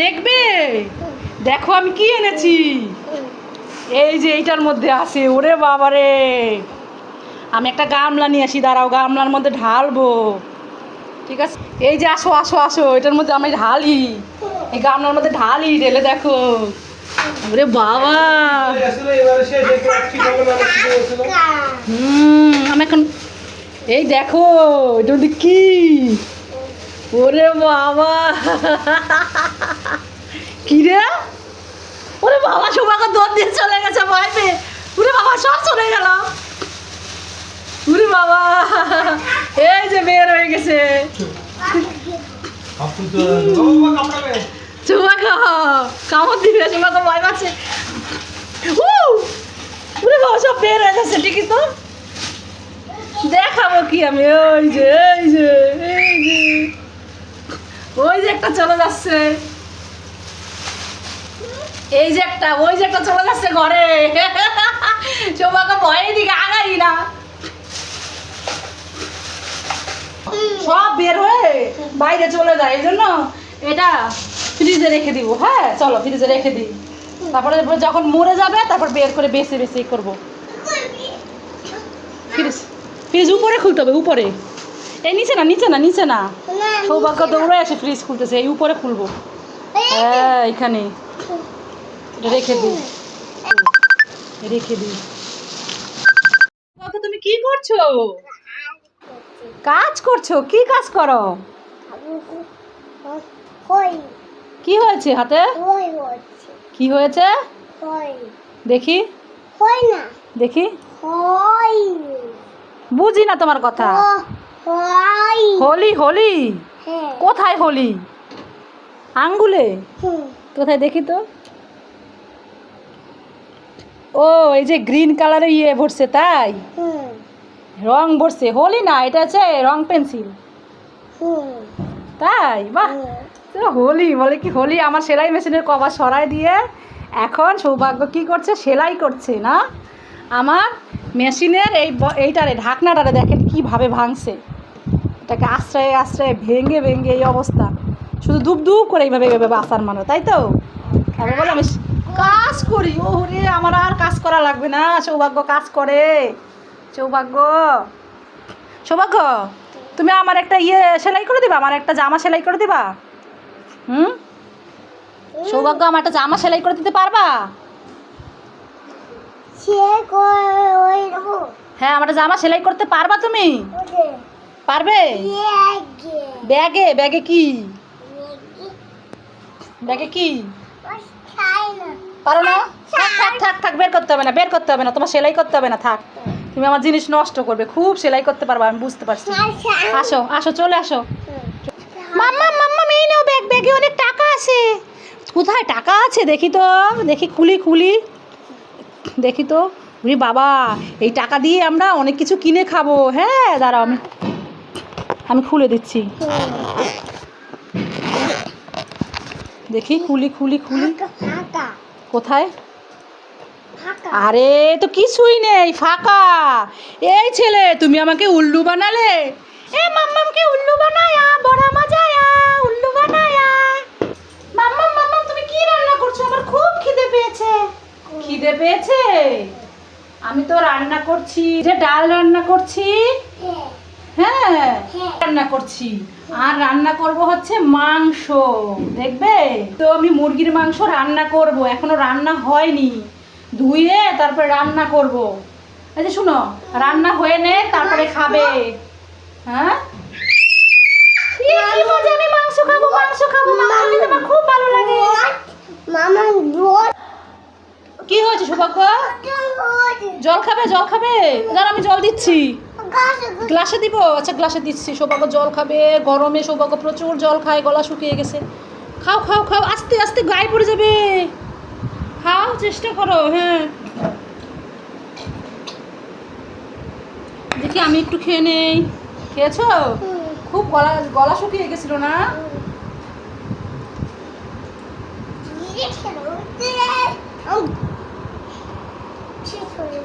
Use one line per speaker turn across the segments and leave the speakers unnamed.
দেখবে? দেখো আমি কি এনেছি। এই যে এইটার মধ্যে আছে, ওরে বাবারে। আমি একটা গামলা নিয়ে আসি, দাঁড়াও, গামলার মধ্যে ঢালবো। ঠিক আছে? এই যে আসো আসো আসো, এটার মধ্যে আমি ঢালি। এই গামলার মধ্যে ঢালি, ঢেলে দেখো। ওরে বাবা। হুম, আমি এখন এই দেখো এটা কি? ওরে বাবা কি রে? ওরে বাবা সবাইকে দৌড় দিয়ে চলে গেছে, ভয় ওরে বাবা, সব চলে গেল। ওরে বাবা, এই যে বের হয়ে গেছে। কামড় দিবে বাবা, সব বের দেখাবো কি আমি? ওই যে, এই যে এই যে। ওই যে একটা চলে যাচ্ছে। এই যে একটা ওই যে একটা চলে যাচ্ছে ঘরে। সৌভাগ্য ভয়ের দিকে আগাই না। সব বের হয়ে বাইরে চলে যায় এই জন্য এটা ফ্রিজে রেখে দিব। হ্যাঁ চলো ফ্রিজে রেখে দিই। তারপরে যখন মরে যাবে তারপর বের করে বেছে বেছে করব। ফ্রিজ ফ্রিজ উপরে খুলতে হবে উপরে। এই নিচে না নিচে না নিচে না। সৌভাগ্য দৌড়ে আসে ফ্রিজ খুলতেছে। এই উপরে খুলবো। হ্যাঁ এখানে। এটা রেখে দিই। রেখে দিই। তুমি কি করছ? কাজ করছ? কি কাজ করো? কি হয়েছে হাতে? কি হয়েছে? দেখি। দেখি। বুঝি না তোমার কথা। হোলি হোলি? কোথায় হোলি? আঙ্গুলে? কোথায় দেখি তো? ও এই যে গ্রিন কালারের ইয়ে ভরছে তাই? রং ভরছে হোলি না এটা আছে রং পেন্সিল। তাই? বাহ! তো হোলি বলে কি হোলি আমার সেলাই মেশিনের কভার সরাই দিয়ে এখন সৌভাগ্য কি করছে? সেলাই করছে না? আমার মেশিনের এই এইটারে ঢাকনাটারে দেখেন কীভাবে ভাঙছে। এটাকে আশ্রয়ে আশ্রয়ে ভেঙে ভেঙে এই অবস্থা। শুধু ধূপ ধূপ করে এইভাবে এইভাবে আসার মানে তাই তো? আমি বলে আমি কাজ করি ও রে আমার আর কাজ করা লাগবে না সৌভাগ্য কাজ করে। সৌভাগ্য সৌভাগ্য তুমি আমার একটা ইয়ে সেলাই করে দিবা আমার একটা জামা সেলাই করে দিবা? হুম? সৌভাগ্য আমার একটা জামা সেলাই করে দিতে পারবা? হ্যাঁ আমার জামা সেলাই করতে পারবা তুমি? পারবে? ব্যাগে ব্যাগে কি? ব্যাগে কি? পারো না? থাক থাক থাক থাক, বের করতে হবে না, বের করতে হবে না, তোমার সেলাই করতে হবে না, থাক। তুমি আমার জিনিস নষ্ট করবে, খুব সেলাই করতে পারবা, আমি বুঝতে পারছি। আসো আসো, চলে আসো। মাম্মা মাম্মা, মেয়ে নাও, ব্যাগ, ব্যাগে অনেক টাকা আছে। কোথায় টাকা আছে? দেখি তো, দেখি খুলি খুলি। দেখি তো, উরি বাবা, এই টাকা দিয়ে আমরা অনেক কিছু কিনে খাব। হ্যাঁ দাঁড়াও, আমি আমি খুলে দিচ্ছি। দেখি, খুলি খুলি খুলি। কোথায়? আরে, তো কিছুই নেই, ফাঁকা। এই ছেলে, তুমি আমাকে উল্লু বানালে? এ মাম্মামকে উল্লু বানায়া, বড় মজায়া, উল্লু বানায়া। মাম্মাম মাম্মাম, তুমি কি রান্না করছ? আমার খুব খিদে পেয়েছে। খিদে পেয়েছে? আমি তো রান্না করছি। যে ডাল রান্না করছি? হ্যাঁ রান্না করছি। আর রান্না করব হচ্ছে মাংস দেখবে? তো আমি মুরগির মাংস রান্না করব এখনও রান্না হয়নি। ধুয়ে তারপরে রান্না করব। যে শুনো রান্না হয়ে নে তারপরে খাবে। হ্যাঁ? আমি মাংস খাব মাংস খাব মাংস আমার খুব ভালো লাগে। কি হয়েছে সৌভাগ্য? জল খাবে জল খাবে? দাঁড়া আমি জল দিচ্ছি। গ্লাসে দিব? আচ্ছা গ্লাসে দিচ্ছি। সৌভাগ্য জল খাবে গরমে সৌভাগ্য প্রচুর জল খায় গলা শুকিয়ে গেছে। খাও খাও খাও আস্তে আস্তে গায়ে পড়ে যাবে। খাও চেষ্টা করো হ্যাঁ। দেখি আমি একটু খেয়ে নেই। খেয়েছো? খুব গলা গলা শুকিয়ে গেছিল না?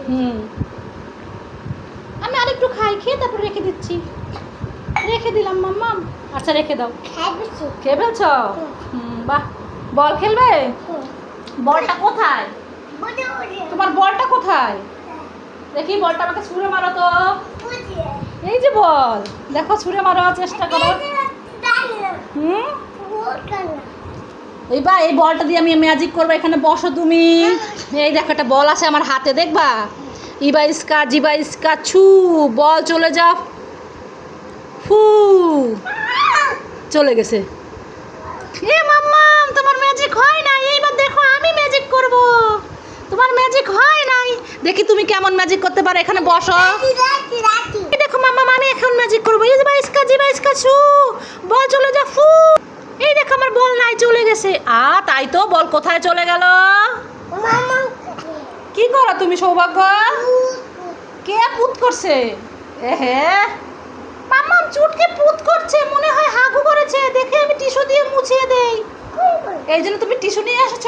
হুম। আমি আরেকটু খাই খেয়ে তারপর রেখে দিচ্ছি। রেখে দিলাম মাম্মা। আচ্ছা রেখে দাও। খেয়ে ফেলছ? বাহ। বল খেলবে? বলটা কোথায়? তোমার বলটা কোথায়? দেখি বলটা আমাকে ছুঁড়ে মারো তো। এই যে বল দেখো ছুঁড়ে মারো চেষ্টা করো। হুম? এইবার এই বলটা দিয়ে আমি ম্যাজিক করব। এখানে বসো তুমি। এই দেখো একটা বল আছে আমার হাতে দেখবা? ইবা ইস্কা জিবা ইস্কা ছু, বল চলে যা। ফু, চলে গেছে। এ মাম্মাম, তোমার ম্যাজিক হয় না এইবার দেখো, আমি ম্যাজিক করব। তোমার ম্যাজিক হয় নাই? দেখি তুমি কেমন ম্যাজিক করতে পারো, এখানে বসো। দেখো মাম্মা আমি এখন ম্যাজিক করব। এই বা ইস্কা জিবা ইস্কা ছু, বল চলে যা, ফু। এই দেখো, আমার বল নাই, চলে গেছে। আ, তাই তো, বল কোথায় চলে গেল? কি করো তুমি, সৌভাগ্য? কে পুত করছে? এহে মাম্মাম চুটকে পুত করছে, মনে হয় হাগু করেছে। দেখে আমি টিস্যু দিয়ে মুছিয়ে দেই। এই জন্য তুমি টিস্যু নিয়ে এসেছ?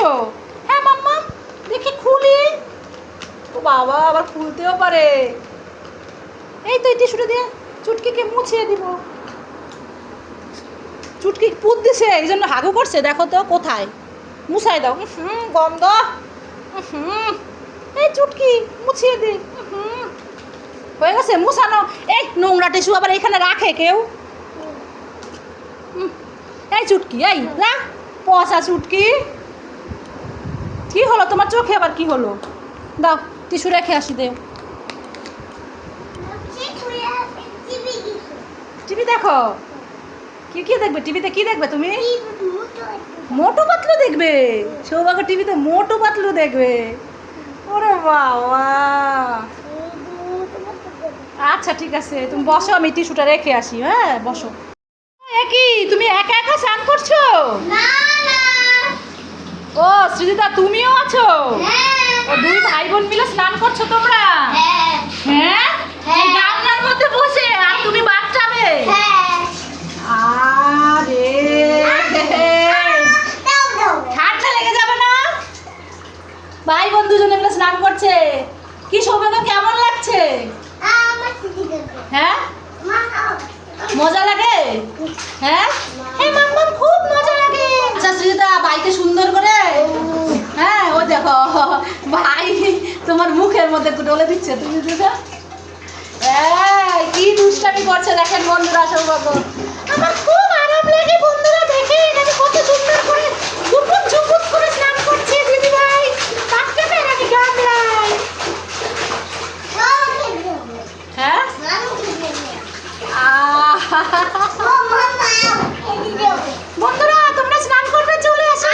হ্যাঁ মাম্মাম, দেখি খুলি। ও বাবা, আবার খুলতেও পারে। এই তো এই টিস্যুটা দিয়ে চুটকিকে মুছিয়ে দিব। চুটকি পুত দিছে, এই জন্য হাগু করছে। দেখো তো, কোথায়? মুছাই দাও। হুম, গন্ধ। হুম। এই চুটকি মুছিয়ে দি। হুম। হয়ে গেছে মুছানো। এই নোংরা টিস্যু আবার এখানে রাখে কেউ? এই চুটকি এই যা পচা চুটকি। কি হলো তোমার চোখে আবার কি হলো? দাও টিস্যু রেখে আসি দেও টিভি দেখো। কি কি দেখবে? টিভিতে কি দেখবে তুমি? মোটু পাতলু দেখবে। সৌভাগ্য টিভিতে মোটু পাতলু দেখবে। ওরে বাবা। আচ্ছা ঠিক আছে তুমি বসো আমি টিস্যুটা রেখে আসি হ্যাঁ বসো। কি তুমি একা একা স্নান করছ? ও সৃজিতা তুমিও আছো? ও দুই ভাই বোন মিলে স্নান করছ তোমরা হ্যাঁ এই গামলার মধ্যে বসে আর তুমি বাচ্চাবে আরে ঠান্ডা লেগে যাবে না ভাই বোন দুজনে মিলে স্নান করছে কি সৌভাগ্য কেমন লাগছে হ্যাঁ? মজা লাগে? হ্যাঁ? এই মাম্মাম খুব মজা লাগে। আচ্ছা সৃজিতা সুন্দর করে? হ্যাঁ ও দেখো ভাই তোমার মুখের মধ্যে ডলে দিচ্ছে তুমি দেখো এই, কি দুষ্টামি করছে দেখেন বন্ধুরা সৌভাগ্য। আমার খুব আরাম লাগে বন্ধুরা দেখে আমি কত সুন্দর করে ঝুপুক ঝুপুক করে স্নান করছে দিদি ভাই পাঁচটা পেয়ে নাকি গামলায় হ্যাঁ আহ বন্ধুরা তোমরা স্নান করবে চলে আসো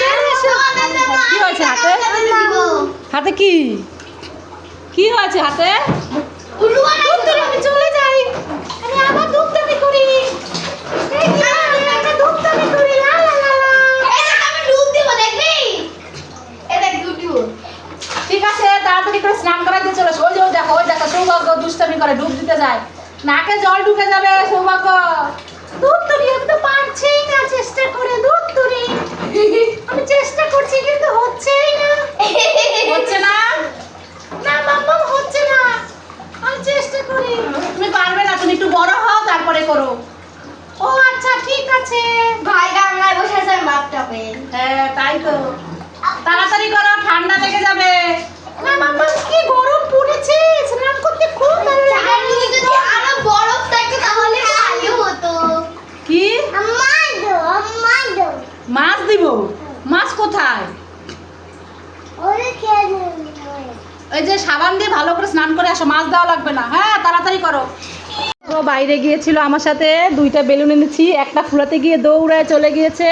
চলে এসো কি হয়েছে হাতে হাতে কি কি হয়েছে হাতে দুধদানি আমি চলে যাই আমি আবার দুধদানি করি এই কি আমি একটা দুধদানি করি লা লা লা লা ঠিক আছে তাড়াতাড়ি করে স্নান করাইতে চলে এসো। ওই যে ওই দেখো ওই দেখো সৌভাগ্য দুষ্টামি করে ডুব দিতে যায় নাকে জল ঢুকে যাবে সৌভাগ্য দুধ তুলি আমি তো পারছেই না চেষ্টা করে দুধ তুলি আমি চেষ্টা করছি কিন্তু হচ্ছেই না হচ্ছে না না মাম্মা হচ্ছে না আমি চেষ্টা করি তুমি পারবে না তুমি একটু বড় হও তারপরে করো ও আচ্ছা ঠিক আছে
ভাই গামলায় বসে আছে আমি ভাতটা পেয়ে
হ্যাঁ তাই তো তাড়াতাড়ি করো ঠান্ডা লেগে যাবে না মাম্মা কি গরম পড়েছে স্নান করতে খুব ভালো লাগে
চারদিকে যদি আরও বরফ থাকতো তাহলে ভালো হতো
কি
আমাদো আমাদো
মাছ দিব মাছ কোথায়
ওরে খেয়ে
ওই যে সাবান দিয়ে ভালো করে স্নান করে আসো লাগবে না। হ্যাঁ তাড়াতাড়ি করো। ও বাইরে গিয়েছিল আমার সাথে, দুইটা বেলুন এনেছি, একটা ফুলাতে গিয়ে দৌড়ায় চলে গিয়েছে,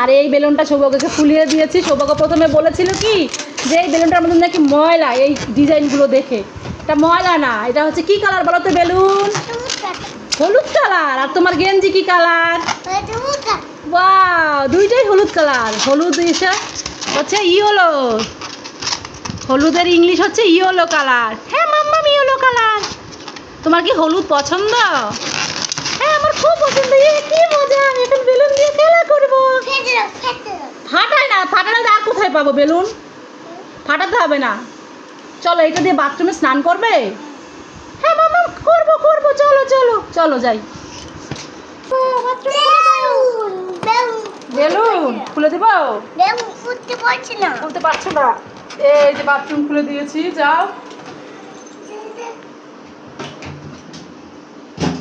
আর এই বেলুনটা সৌভাগ্যকে ফুলিয়ে দিয়েছি। সৌভাগ্য প্রথমে বলেছিল কি, যে এই বেলুনটার মধ্যে নাকি ময়লা, এই ডিজাইনগুলো দেখে। এটা ময়লা না, এটা হচ্ছে কি কালার বলো তো বেলুন? হলুদ কালার। আর তোমার গেঞ্জি কি কালার? বাহ দুইটাই হলুদ কালার। হলুদ এসে হচ্ছে ইয়েলো। হলুদের ইংলিশ হচ্ছে ইয়েলো কালার। হ্যাঁ কালার। তোমার কি হলুদ পছন্দ? হ্যাঁ আমার খুব পছন্দ। এ কি মজা! আমি এখন বেলুন দিয়ে খেলা করব। ফাটায় না ফাটালে আর কোথায় পাবো বেলুন? ফাটাতে হবে না। চলো এটা দিয়ে বাথরুমে স্নান করবে? হ্যাঁ মাম্মা করব করব। চলো চলো চলো যাই।
বেলুন
খুলে দিব?
উঠতে পারছি না।
খুলতে পারছ না? এই যে বাথরুম খুলে দিয়েছি যাও।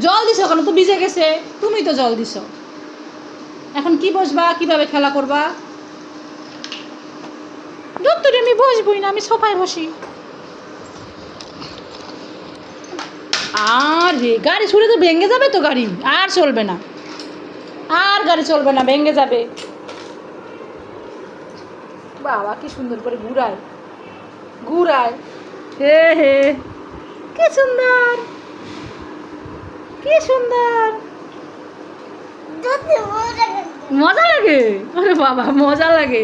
জল দিছো কেন? তো ভিজে গেছে। তুমি তো জল দিছো। এখন কি বসবা? কীভাবে খেলা করবা? দত্তরে আমি বসবই না, আমি সোফায় বসি। আর রে গাড়ি ছুড়ে তো ভেঙে যাবে তো গাড়ি। আর চলবে না। আর গাড়ি চলবে না, ভেঙে যাবে। বাবা, কি সুন্দর করে ঘুরায়। ঘুরায়। হে হে। কি সুন্দর। কি সুন্দর। মজা লাগে? আরে বাবা মজা লাগে।